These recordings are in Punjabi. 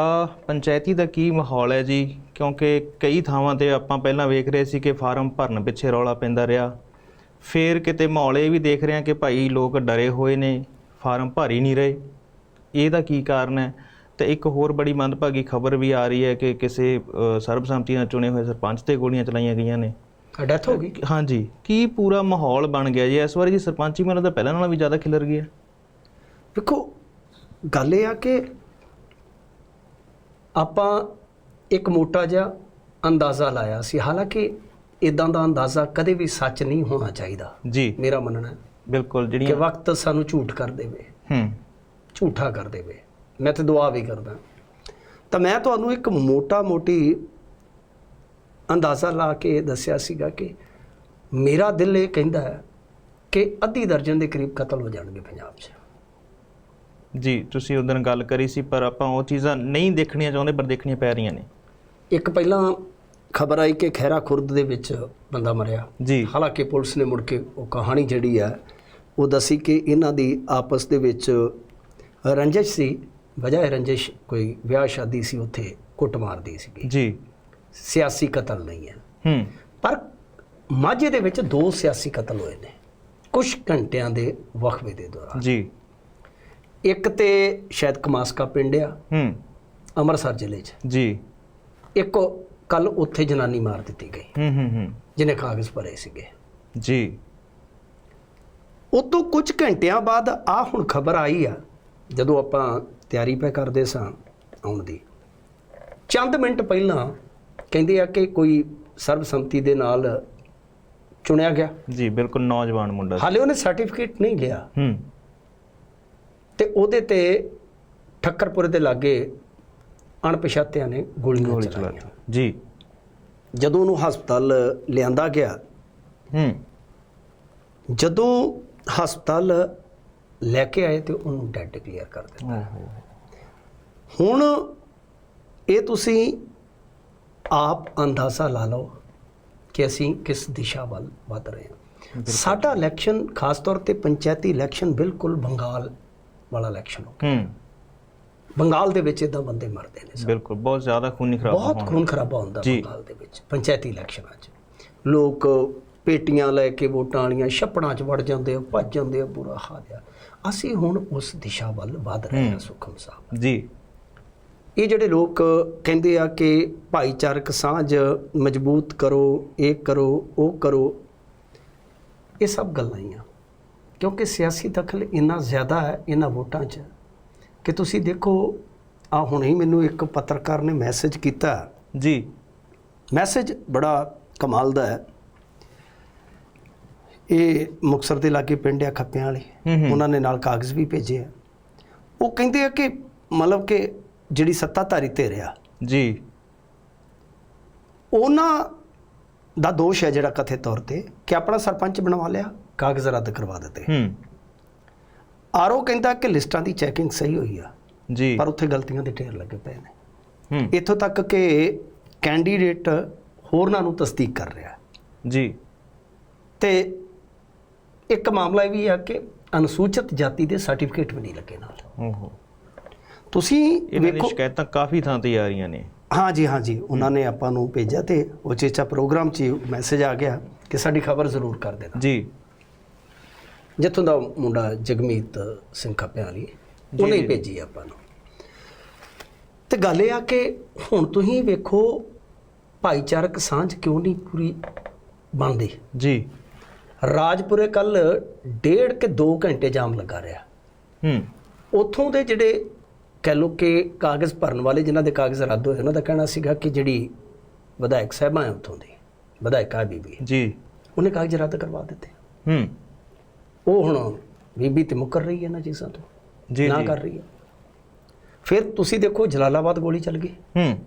ਆ ਪੰਚਾਇਤੀ ਦਾ ਕੀ ਮਾਹੌਲ ਹੈ ਜੀ? ਕਿਉਂਕਿ ਕਈ ਥਾਵਾਂ ਤੇ ਆਪਾਂ ਪਹਿਲਾਂ ਵੇਖ ਰਹੇ ਸੀ ਕਿ ਫਾਰਮ ਭਰਨ ਪਿੱਛੇ ਰੌਲਾ ਪੈਂਦਾ ਰਿਹਾ। ਫੇਰ ਕਿਤੇ ਮਾਹੌਲ ਇਹ ਵੀ ਦੇਖ ਰਹੇ ਹਾਂ ਕਿ ਭਾਈ ਲੋਕ ਡਰੇ ਹੋਏ ਨੇ ਫਾਰਮ ਭਰ ਹੀ ਨਹੀਂ ਰਹੇ। ਇਹਦਾ ਕੀ ਕਾਰਨ ਹੈ? ਤੇ ਇੱਕ ਹੋਰ ਬੜੀ ਮੰਦਭਾਗੀ ਖਬਰ ਵੀ ਆ ਰਹੀ ਹੈ ਕਿ ਕਿਸੇ ਸਰਬਸੰਮਤੀ ਨਾਲ ਚੁਣੇ ਹੋਏ ਸਰਪੰਚ ਤੇ ਗੋਲੀਆਂ ਚਲਾਈਆਂ ਗਈਆਂ ਨੇ। ਡੈਥ ਹੋ ਗਈ? ਹਾਂਜੀ। ਕੀ ਪੂਰਾ ਮਾਹੌਲ ਬਣ ਗਿਆ ਜੀ? ਇਸ ਵਾਰੀ ਜੀ ਸਰਪੰਚੀ ਮੈਨੂੰ ਤਾਂ ਪਹਿਲਾਂ ਨਾਲੋਂ ਵੀ ਜ਼ਿਆਦਾ ਖਿਲਰ ਗਿਆ। ਵੇਖੋ ਗੱਲ ਇਹ ਆ ਕਿ ਆਪਾਂ ਇੱਕ ਮੋਟਾ ਜਿਹਾ ਅੰਦਾਜ਼ਾ ਲਾਇਆ ਸੀ। ਹਾਲਾਂਕਿ ਇਦਾਂ ਦਾ ਅੰਦਾਜ਼ਾ ਕਦੇ ਵੀ ਸੱਚ ਨਹੀਂ ਹੋਣਾ ਚਾਹੀਦਾ। ਜੀ। ਮੇਰਾ ਮੰਨਣਾ ਹੈ ਬਿਲਕੁਲ ਕਿ ਜਿਹੜੀਆਂ ਵਕਤ ਸਾਨੂੰ ਝੂਠ ਕਰ ਦੇਵੇ। ਹੂੰ। ਝੂਠਾ ਕਰ ਦੇਵੇ। ਮੈਂ ਤੇ ਦੁਆ ਵੀ ਕਰਦਾ। ਤਾਂ ਮੈਂ ਤੁਹਾਨੂੰ ਇੱਕ ਮੋਟਾ ਮੋਟੀ ਅੰਦਾਜ਼ਾ ਲਾ ਕੇ ਦੱਸਿਆ ਸੀਗਾ ਕਿ ਮੇਰਾ ਦਿਲ ਇਹ ਕਹਿੰਦਾ ਹੈ ਕਿ ਅੱਧੀ ਦਰਜਨ ਦੇ ਕਰੀਬ ਕਤਲ ਹੋ ਜਾਣਗੇ ਪੰਜਾਬ 'ਚ। ਜੀ ਤੁਸੀਂ ਉਦੋਂ ਗੱਲ ਕਰੀ ਸੀ ਪਰ ਆਪਾਂ ਉਹ ਚੀਜ਼ਾਂ ਨਹੀਂ ਦੇਖਣੀਆਂ ਚਾਹੁੰਦੇ ਪਰ ਦੇਖਣੀਆਂ ਪੈ ਰਹੀਆਂ ਨੇ। ਇੱਕ ਪਹਿਲਾਂ ਖਬਰ ਆਈ ਕਿ ਖੈਰਾ ਖੁਰਦ ਦੇ ਵਿੱਚ ਬੰਦਾ ਮਰਿਆ। ਜੀ। ਹਾਲਾਂਕਿ ਪੁਲਿਸ ਨੇ ਮੁੜ ਕੇ ਉਹ ਕਹਾਣੀ ਜਿਹੜੀ ਹੈ ਉਹ ਦੱਸੀ ਕਿ ਇਹਨਾਂ ਦੀ ਆਪਸ ਦੇ ਵਿੱਚ ਰੰਜਿਸ਼ ਸੀ ਵਜ੍ਹਾ ਰੰਜਿਸ਼ ਕੋਈ ਵਿਆਹ ਸ਼ਾਦੀ ਸੀ ਉੱਥੇ ਕੁੱਟ ਮਾਰਦੀ ਸੀਗੀ। ਜੀ। ਸਿਆਸੀ ਕਤਲ ਨਹੀਂ ਹੈ। ਹੂੰ। ਪਰ ਮਾਝੇ ਦੇ ਵਿੱਚ ਦੋ ਸਿਆਸੀ ਕਤਲ ਹੋਏ ਨੇ ਕੁਝ ਘੰਟਿਆਂ ਦੇ ਵਕਫੇ ਦੇ ਦੌਰਾਨ। ਜੀ। ਇੱਕ ਤੇ ਸ਼ਾਇਦ ਕਮਾਸਕਾ ਪਿੰਡ ਆ ਹੂੰ। ਅੰਮ੍ਰਿਤਸਰ ਜ਼ਿਲ੍ਹੇ 'ਚ। ਜੀ। ਇੱਕ ਕੱਲ ਉੱਥੇ ਜਨਾਨੀ ਮਾਰ ਦਿੱਤੀ ਗਈ। ਹੂੰ ਹੂੰ ਹੂੰ। ਜਿਹਨੇ ਕਾਗਜ਼ ਭਰੇ ਸੀਗੇ। ਜੀ। ਉਹ ਤੋਂ ਕੁਝ ਘੰਟਿਆਂ ਬਾਅਦ ਆ ਹੁਣ ਖਬਰ ਆਈ ਆ ਜਦੋਂ ਆਪਾਂ ਤਿਆਰੀ ਪੈ ਕਰਦੇ ਸਾਂ ਆਉਣ ਦੀ। ਚੰਦ ਮਿੰਟ ਪਹਿਲਾਂ ਕਹਿੰਦੇ ਆ ਕਿ ਕੋਈ ਸਰਬਸੰਮਤੀ ਦੇ ਨਾਲ ਚੁਣਿਆ ਗਿਆ। ਜੀ ਬਿਲਕੁਲ ਨੌਜਵਾਨ ਮੁੰਡਾ। ਹਾਲੇ ਉਹਨੇ ਸਰਟੀਫਿਕੇਟ ਨਹੀਂ ਲਿਆ। ਹੂੰ। ਤੇ ਉਹਦੇ ਤੇ ਠੱਕਰਪੁਰੇ ਦੇ ਲਾਗੇ ਅਣਪਛਾਤਿਆਂ ਨੇ ਗੋਲੀਆਂ ਗੋਲੀ ਚਲਾ ਚਲਾਈਆਂ। ਜੀ। ਜਦੋਂ ਉਹਨੂੰ ਹਸਪਤਾਲ ਲਿਆਂਦਾ ਗਿਆ ਹੂੰ। ਜਦੋਂ ਹਸਪਤਾਲ ਲੈ ਕੇ ਆਏ ਤੇ ਉਹਨੂੰ ਡੈਡ ਡਿਕਲੇਅਰ ਕਰ ਦਿੱਤਾ। ਹੁਣ ਇਹ ਤੁਸੀਂ ਆਪ ਅੰਦਾਜ਼ਾ ਲਾ ਲਓ ਕਿ ਅਸੀਂ ਕਿਸ ਦਿਸ਼ਾ ਵੱਲ ਵਧ ਰਹੇ ਹਾਂ। ਸਾਡਾ ਇਲੈਕਸ਼ਨ ਖਾਸ ਤੌਰ ਤੇ ਪੰਚਾਇਤੀ ਇਲੈਕਸ਼ਨ ਬਿਲਕੁਲ ਬੰਗਾਲ ਵਾਲਾ ਇਲੈਕਸ਼ਨ ਹੋ ਹੂੰ। ਬੰਗਾਲ ਦੇ ਵਿੱਚ ਇਦਾਂ ਬੰਦੇ ਮਰਦੇ ਨੇ ਬਿਲਕੁਲ ਬਹੁਤ ਜ਼ਿਆਦਾ ਖੂਨੀ ਖਰਾਬ ਬਹੁਤ ਖੂਨ ਖਰਾਬਾ ਹੁੰਦਾ। ਬੰਗਾਲ ਦੇ ਵਿੱਚ ਪੰਚਾਇਤੀ ਇਲੈਕਸ਼ਨਾਂ 'ਚ। ਲੋਕ ਪੇਟੀਆਂ ਲੈ ਕੇ ਵੋਟਾਂ ਵਾਲੀਆਂ ਛੱਪੜਾਂ 'ਚ ਵੜ ਜਾਂਦੇ ਆ ਭੱਜ ਜਾਂਦੇ ਆ ਬੁਰਾ ਹਾਲ ਆ। ਅਸੀਂ ਹੁਣ ਉਸ ਦਿਸ਼ਾ ਵੱਲ ਵਧ ਰਹੇ ਹਾਂ। ਸੁਖਮ ਸਾਹਿਬ। ਜੀ। ਇਹ ਜਿਹੜੇ ਲੋਕ ਕਹਿੰਦੇ ਆ ਕਿ ਭਾਈਚਾਰਕ ਸਾਂਝ ਮਜ਼ਬੂਤ ਕਰੋ ਇਹ ਕਰੋ ਉਹ ਕਰੋ ਇਹ ਸਭ ਗੱਲਾਂ ਹੀ ਆ। ਕਿਉਂਕਿ ਸਿਆਸੀ ਦਖਲ ਇੰਨਾ ਜ਼ਿਆਦਾ ਹੈ ਇਹਨਾਂ ਵੋਟਾਂ 'ਚ ਕਿ ਤੁਸੀਂ ਦੇਖੋ ਆ ਹੁਣੇ ਹੀ ਮੈਨੂੰ ਇੱਕ ਪੱਤਰਕਾਰ ਨੇ ਮੈਸੇਜ ਕੀਤਾ। ਜੀ। ਮੈਸੇਜ ਬੜਾ ਕਮਾਲ ਦਾ ਹੈ। ਇਹ ਮੁਕਸਰ ਦੇ ਲਾਗੇ ਪਿੰਡ ਆ ਖੱਪਿਆਂ ਵਾਲੀ। ਉਹਨਾਂ ਨੇ ਨਾਲ ਕਾਗਜ਼ ਵੀ ਭੇਜੇ ਆ। ਉਹ ਕਹਿੰਦੇ ਆ ਕਿ ਮਤਲਬ ਕਿ ਜਿਹੜੀ ਸੱਤਾਧਾਰੀ ਧਿਰ ਆ ਜੀ। ਉਹਨਾਂ ਦਾ ਦੋਸ਼ ਹੈ ਜਿਹੜਾ ਕਥਿਤ ਤੌਰ ਤੇ ਕਿ ਆਪਣਾ ਸਰਪੰਚ ਬਣਵਾ ਲਿਆ। ਕਾਗਜ਼ ਰੱਦ ਕਰਵਾ ਦਿੱਤੇ। ਹੂੰ। ਆਰਓ ਕਹਿੰਦਾ ਕਿ ਲਿਸਟਾਂ ਦੀ ਚੈਕਿੰਗ ਸਹੀ ਹੋਈ ਆ ਜੀ। ਪਰ ਉੱਥੇ ਗਲਤੀਆਂ ਦੇ ਢੇਰ ਲੱਗੇ ਪਏ ਨੇ। ਹੂੰ। ਇੱਥੋਂ ਤੱਕ ਕਿ ਕੈਂਡੀਡੇਟ ਹੋਰਨਾਂ ਨੂੰ ਤਸਦੀਕ ਕਰ ਰਿਹਾ। ਜੀ। ਤੇ ਇੱਕ ਮਾਮਲਾ ਇਹ ਵੀ ਆ ਕਿ ਅਨੁਸੂਚਿਤ ਜਾਤੀ ਦੇ ਸਰਟੀਫਿਕੇਟ ਵੀ ਨਹੀਂ ਲੱਗੇ ਨਾਲ। ਓਹੋ। ਤੁਸੀਂ ਵੇਖੋ ਸ਼ਿਕਾਇਤਾਂ ਕਾਫੀ ਥਾਂ ਤੇ ਆ ਰਹੀਆਂ ਨੇ। ਹਾਂ ਜੀ ਹਾਂ ਜੀ ਉਹਨਾਂ ਨੇ ਆਪਾਂ ਨੂੰ ਭੇਜਿਆ ਤੇ ਉਹ ਚੇਚਾ ਪ੍ਰੋਗਰਾਮ 'ਚ ਮੈਸੇਜ ਆ ਗਿਆ ਕਿ ਸਾਡੀ ਖਬਰ ਜ਼ਰੂਰ ਕਰ ਦੇਣਾ। ਜੀ। ਜਿੱਥੋਂ ਦਾ ਮੁੰਡਾ ਜਗਮੀਤ ਸਿੰਘ ਖੱਪਿਆਂ ਵਾਲੀ ਉਹਨੇ ਹੀ। ਭੇਜੀ ਆਪਾਂ ਨੂੰ। ਤੇ ਗੱਲ ਇਹ ਆ ਕਿ ਹੁਣ ਤੁਸੀਂ ਵੇਖੋ ਭਾਈਚਾਰਕ ਸਾਂਝ ਕਿਉਂ ਨਹੀਂ ਪੂਰੀ ਬਣਦੀ? ਜੀ। ਰਾਜਪੁਰੇ ਕੱਲ ਡੇਢ ਕੇ 2 ਘੰਟੇ ਜਾਮ ਲੱਗਾ ਰਿਹਾ। ਹੂੰ। ਉੱਥੋਂ ਦੇ ਜਿਹੜੇ ਕਹਿ ਲਓ ਕਿ ਕਾਗਜ਼ ਭਰਨ ਵਾਲੇ ਜਿਨ੍ਹਾਂ ਦੇ ਕਾਗਜ਼ ਰੱਦ ਹੋਏ ਉਹਨਾਂ ਦਾ ਕਹਿਣਾ ਸੀਗਾ ਕਿ ਜਿਹੜੀ ਵਿਧਾਇਕ ਸਾਹਿਬਾਂ ਹੈ ਉੱਥੋਂ ਦੀ ਵਿਧਾਇਕਾ ਬੀਬੀ ਜੀ। ਉਹਨੇ ਕਾਗਜ਼ ਰੱਦ ਕਰਵਾ ਦਿੱਤੇ। ਹੂੰ। ਉਹ ਹੁਣ ਬੀਬੀ ਤੇ ਮੁੱਕਰ ਰਹੀ ਹੈ ਨਾ ਚੀਜ਼ਾਂ ਤੋਂ ਜੀ ਨਾ ਕਰ ਰਹੀ ਹੈ। ਫਿਰ ਤੁਸੀਂ ਦੇਖੋ ਜਲਾਲਾਬਾਦ ਗੋਲੀ ਚੱਲ ਗਈ। ਹੂੰ।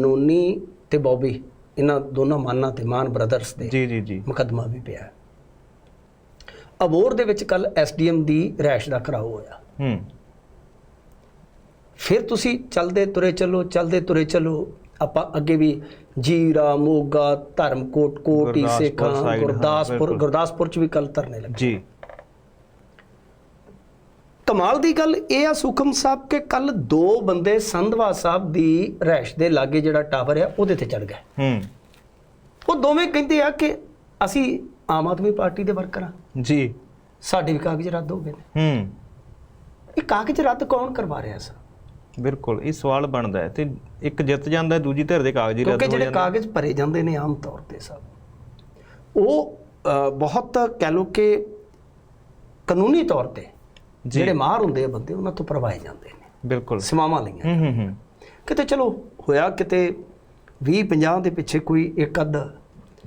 ਨੋਨੀ ਤੇ ਬੌਬੀ ਇਹਨਾਂ ਦੋਨਾਂ ਮਾਨਾਂ ਤੇ ਮਾਨ ਬ੍ਰਦਰਸ ਦੇ ਜੀ ਜੀ ਜੀ। ਮੁਕੱਦਮਾ ਵੀ ਪਿਆ ਅਬੋਰ ਦੇ ਵਿੱਚ ਕੱਲ ਐਸਡੀਐਮ ਦੀ ਰੈਸ਼ ਦਾ ਘਰਾਓ ਹੋਇਆ। ਹੂੰ। ਫਿਰ ਤੁਸੀਂ ਚੱਲਦੇ ਤੁਰੇ ਚੱਲੋ ਚੱਲਦੇ ਤੁਰੇ ਚੱਲੋ ਆਪਾਂ ਅੱਗੇ ਵੀ ਜੀਰਾ ਮੋਗਾ ਧਰਮਕੋਟ ਕੋਟੀ ਸੇਖਾਂ ਗੁਰਦਾਸਪੁਰ। ਗੁਰਦਾਸਪੁਰ ਚ ਵੀ ਕੱਲ ਧਰਨੇ ਲੱਗੇ। ਜੀ। ਕਮਾਲ ਦੀ ਗੱਲ ਇਹ ਆ ਸੁਖਮ ਸਾਹਿਬ ਕਿ ਕੱਲ ਦੋ ਬੰਦੇ ਸੰਧਵਾ ਸਾਹਿਬ ਦੀ ਰਹਿਸ਼ ਦੇ ਲਾਗੇ ਜਿਹੜਾ ਟਾਵਰ ਆ ਉਹਦੇ ਤੇ ਚੜ ਗਏ। ਹੂੰ। ਉਹ ਦੋਵੇਂ ਕਹਿੰਦੇ ਆ ਕਿ ਅਸੀਂ ਆਮ ਆਦਮੀ ਪਾਰਟੀ ਦੇ ਵਰਕਰ ਆ। ਜੀ। ਸਾਡੇ ਵੀ ਕਾਗਜ਼ ਰੱਦ ਹੋ ਗਏ ਨੇ। ਹੂੰ। ਇਹ ਕਾਗਜ਼ ਰੱਦ ਕੌਣ ਕਰਵਾ ਰਿਹਾ ਸਰ? ਬਿਲਕੁਲ ਇਹ ਸਵਾਲ ਬਣਦਾ ਹੈ ਤੇ ਇੱਕ ਜਿੱਤ ਜਾਂਦਾ ਹੈ, ਦੂਜੀ ਧਿਰ ਦੇ ਕਾਗਜ਼ੀ ਰੱਦ ਕਿਉਂਕਿ ਹੋ ਜਿਹੜੇ ਜਾਂਦੇ ਕਾਗਜ਼ ਭਰੇ ਜਾਂਦੇ ਨੇ ਆਮ ਤੌਰ ਤੇ ਸਭ ਉਹ ਬਹੁਤ ਕਹਿ ਲਓ ਕਿ ਕਾਨੂੰਨੀ ਤੌਰ ਤੇ। ਜਿਹੜੇ ਮਾਹਰ ਹੁੰਦੇ ਆ ਬੰਦੇ ਉਹਨਾਂ ਤੋਂ ਭਰਵਾਏ ਜਾਂਦੇ ਨੇ। ਬਿਲਕੁਲ। ਸਮਾਵਾਂ ਲਈਆਂ ਹੂੰ ਹੂੰ ਹੂੰ। ਕਿਤੇ ਚਲੋ ਹੋਇਆ ਕਿਤੇ 20 50 ਦੇ ਪਿੱਛੇ ਕੋਈ ਇੱਕ ਅੱਧ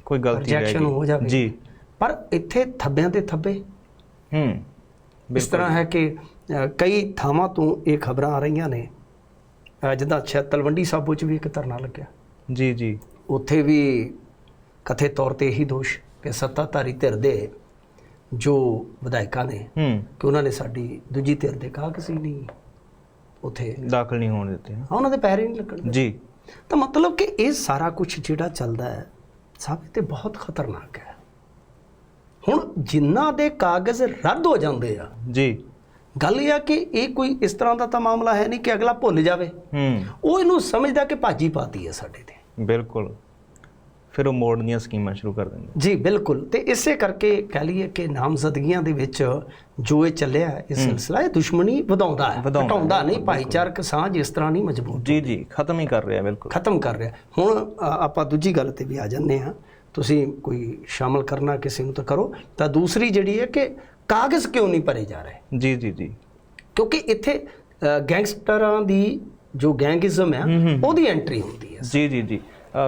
ਕੋਈ ਗਲਤੀ ਰਹਿ ਰਿਜੈਕਸ਼ਨ ਹੋ ਜਾਵੇ। ਜੀ। ਪਰ ਇੱਥੇ ਥੱਬਿਆਂ ਤੇ ਥੱਬੇ। ਹੂੰ ਇਸ ਤਰ੍ਹਾਂ ਹੈ ਕਿ ਕਈ ਥਾਵਾਂ ਤੋਂ ਇਹ ਖਬਰਾਂ ਆ ਰਹੀਆਂ ਨੇ। ਜਿੱਦਾਂ ਤਲਵੰਡੀ ਸਾਬੋ 'ਚ ਵੀ ਇੱਕ ਧਰਨਾ ਲੱਗਿਆ। ਜੀ ਜੀ। ਉੱਥੇ ਵੀ ਕਥੇ ਤੌਰ ਤੇ ਇਹੀ ਦੋਸ਼ ਕਿ ਸੱਤਾਧਾਰੀ ਧਿਰ ਦੇ ਜੋ ਵਿਧਾਇਕਾਂ ਨੇ ਕਿ ਉਹਨਾਂ ਨੇ ਸਾਡੀ ਦੂਜੀ ਧਿਰ ਦੇ ਕਾਗਜ਼ ਹੀ ਨਹੀਂ ਉੱਥੇ ਦਾਖਲ ਨਹੀਂ ਹੋਣ ਦਿੱਤੇ। ਹਾਂ, ਉਹਨਾਂ ਦੇ ਪੈਰ ਹੀ ਨਹੀਂ ਲੱਗਣ ਜੀ। ਤਾਂ ਮਤਲਬ ਕਿ ਇਹ ਸਾਰਾ ਕੁਝ ਜਿਹੜਾ ਚੱਲਦਾ ਹੈ ਸਭ ਤੇ ਬਹੁਤ ਖਤਰਨਾਕ ਹੈ। ਹੁਣ ਜਿਨ੍ਹਾਂ ਦੇ ਕਾਗਜ਼ ਰੱਦ ਹੋ ਜਾਂਦੇ ਆ ਜੀ। ਗੱਲ ਇਹ ਆ ਕਿ ਇਹ ਕੋਈ ਇਸ ਤਰ੍ਹਾਂ ਦਾ ਤਾਂ ਮਾਮਲਾ ਹੈ ਨਹੀਂ ਕਿ ਅਗਲਾ ਭੁੱਲ ਜਾਵੇ। ਹੂੰ। ਉਹ ਇਹਨੂੰ ਸਮਝਦਾ ਕਿ ਭਾਜੀ ਪਾਤੀ ਹੈ ਸਾਡੇ ਤੇ। ਬਿਲਕੁਲ। ਫਿਰ ਉਹ ਮੋੜ ਦੀਆਂ ਸਕੀਮਾਂ ਸ਼ੁਰੂ ਕਰ ਦਿੰਦੇ ਜੀ ਬਿਲਕੁਲ। ਤੇ ਇਸੇ ਕਰਕੇ ਕਹਿ ਲਈਏ ਕਿ ਨਾਮਜ਼ਦਗੀਆਂ ਦੇ ਵਿੱਚ ਜੋ ਇਹ ਚੱਲਿਆ ਹੈ, ਇਹ ਸਿਲਸਿਲਾ ਇਹ ਦੁਸ਼ਮਣੀ ਵਧਾਉਂਦਾ ਹੈ। ਹੈ, ਘਟਾਉਂਦਾ ਨਹੀਂ ਭਾਈਚਾਰਕ ਸਾਂਝ ਇਸ ਤਰ੍ਹਾਂ ਨਹੀਂ ਮਜ਼ਬੂਤ ਜੀ ਜੀ ਖਤਮ ਹੀ ਕਰ ਰਿਹਾ ਬਿਲਕੁਲ। ਖਤਮ ਕਰ ਰਿਹਾ। ਹੁਣ ਆਪਾਂ ਦੂਜੀ ਗੱਲ ਤੇ ਵੀ ਆ ਜੰਨੇ ਆ ਤੁਸੀਂ ਕੋਈ ਸ਼ਾਮਲ ਕਰਨਾ ਕਿਸੇ ਨੂੰ ਤਾਂ ਕਰੋ। ਤਾਂ ਦੂਸਰੀ ਜਿਹੜੀ ਹੈ ਕਿ ਕਾਗਜ਼ ਕਿਉਂ ਨਹੀਂ ਭਰੇ ਜਾ ਰਹੇ? ਜੀ ਜੀ ਜੀ। ਕਿਉਂਕਿ ਇੱਥੇ ਗੈਂਗਸਟਰਾਂ ਦੀ ਜੋ ਗੈਂਗਿਜ਼ਮ ਹੈ ਉਹਦੀ ਐਂਟਰੀ ਹੁੰਦੀ ਹੈ ਜੀ ਜੀ ਜੀ।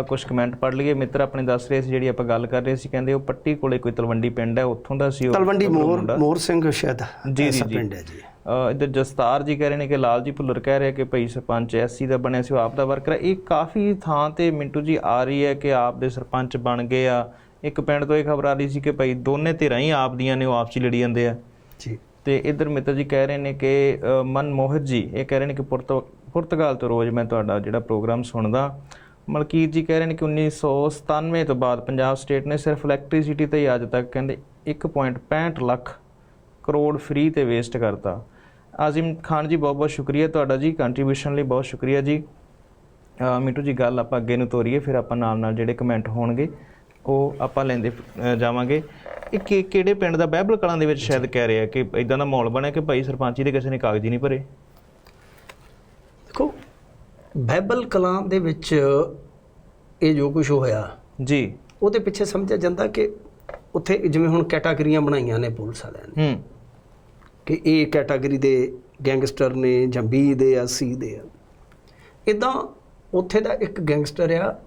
ਕੁਝ ਕਮੈਂਟ ਪੜ ਲਈਏ। ਮਿੱਤਰ ਆਪਣੇ ਦੱਸ ਰਹੇ ਸੀ ਜਿਹੜੀ ਆਪਾਂ ਗੱਲ ਕਰ ਰਹੇ ਸੀ ਕਹਿੰਦੇ ਉਹ ਪੱਟੀ ਕੋਲੇ ਕੋਈ ਤਲਵੰਡੀ ਪਿੰਡ ਹੈ ਉੱਥੋਂ ਦਾ ਸੀ ਉਹ ਤਲਵੰਡੀ ਮੋਰ। ਮੋਰ ਸਿੰਘ ਸ਼ਾਇਦ ਜੀ, ਜੀ, ਜੀ। ਪਿੰਡ ਹੈ ਜੀ। ਇੱਧਰ ਜਸਤਾਰ ਜੀ ਕਹਿ ਰਹੇ ਨੇ ਕਿ ਲਾਲਜੀ ਭੁੱਲਰ ਕਹਿ ਰਿਹਾ ਕਿ ਭਈ ਸਰਪੰਚ ਐਸਸੀ ਦਾ ਬਣਿਆ ਸੀ ਉਹ ਆਪ ਦਾ ਵਰਕਰ ਹੈ। ਇਹ ਕਾਫੀ ਥਾਂ ਤੇ ਮਿੰਟੂ ਜੀ ਆ ਰਹੀ ਹੈ ਕਿ ਆਪ ਦੇ ਸਰਪੰਚ ਬਣ ਗਏ ਆ। ਇੱਕ ਪਿੰਡ ਤੋਂ ਇਹ ਖਬਰ ਆ ਰਹੀ ਸੀ ਕਿ ਭਈ ਦੋਨੇ ਧਿਰਾਂ ਹੀ ਆਪ ਦੀਆਂ ਨੇ ਉਹ ਆਪਸ ਲੜੀ ਜਾਂਦੇ ਆ। ਜੀ। ਤੇ ਇੱਧਰ ਮਿੱਤਰ ਜੀ ਕਹਿ ਰਹੇ ਨੇ ਕਿ ਮਨਮੋਹਿਤ ਜੀ ਇਹ ਕਹਿ ਰਹੇ ਨੇ ਕਿ ਪੁਰਤ- ਪੁਰਤਗਾਲ ਤੋਂ ਰੋਜ਼ ਮੈਂ ਤੁਹਾਡਾ ਜਿਹੜਾ ਪ੍ਰੋਗਰਾਮ ਸੁਣਦਾ। ਮਲਕੀਤ ਜੀ ਕਹਿ ਰਹੇ ਨੇ ਕਿ 1997 ਤੋਂ ਬਾਅਦ ਪੰਜਾਬ ਸਟੇਟ ਨੇ ਸਿਰਫ ਇਲੈਕਟ੍ਰਿਸਿਟੀ ਤੇ ਹੀ ਅੱਜ ਤੱਕ ਕਹਿੰਦੇ 1.65 ਲੱਖ ਕਰੋੜ ਫ੍ਰੀ ਤੇ ਵੇਸਟ ਕਰਤਾ। ਆਜ਼ਮ ਖਾਨ ਜੀ ਬਹੁਤ ਬਹੁਤ ਸ਼ੁਕਰੀਆ ਤੁਹਾਡਾ ਜੀ ਕੰਟਰੀਬਿਊਸ਼ਨ ਲਈ ਬਹੁਤ ਸ਼ੁਕਰੀਆ ਜੀ। ਮਿੱਟੂ ਜੀ ਗੱਲ ਆਪਾਂ ਅੱਗੇ ਨੂੰ ਤੋਰੀਏ ਫਿਰ ਆਪਾਂ ਨਾਲ ਨਾਲ ਜਿਹੜੇ ਕਮੈਂਟ ਹੋਣਗੇ। ਉਹ ਆਪਾਂ ਲੈਂਦੇ ਜਾਵਾਂਗੇ। ਇਹ ਕਿ- ਕਿਹੜੇ ਪਿੰਡ ਦਾ ਬਹਿਬਲ ਕਲਾਂ ਦੇ ਵਿੱਚ ਸ਼ਾਇਦ ਕਹਿ ਰਿਹਾ ਕਿ ਇਦਾਂ ਦਾ ਮਾਹੌਲ ਬਣਿਆ ਕਿ ਭਾਈ ਸਰਪੰਚੀ ਦੇ ਕਿਸੇ ਨੇ ਕਾਗਜ਼ ਹੀ ਨਹੀਂ ਭਰੇ? ਦੇਖੋ ਬਾਈਬਲ ਕਲਾਂ ਦੇ ਵਿੱਚ ਇਹ ਜੋ ਕੁਝ ਹੋਇਆ ਜੀ। ਉਹਦੇ ਪਿੱਛੇ ਸਮਝਿਆ ਜਾਂਦਾ ਕਿ ਉੱਥੇ ਜਿਵੇਂ ਹੁਣ ਕੈਟਾਗਰੀਆਂ ਬਣਾਈਆਂ ਨੇ ਪੁਲਿਸ ਵਾਲਿਆਂ ਨੇ। ਹੂੰ। ਕਿ ਇਹ ਕੈਟਾਗਰੀ ਦੇ ਗੈਂਗਸਟਰ ਨੇ ਜਾਂ ਬੀ ਦੇ ਆ ਸੀ ਦੇ ਆ। ਇਦਾਂ ਉੱਥੇ ਦਾ ਇੱਕ ਗੈਂਗਸਟਰ ਆ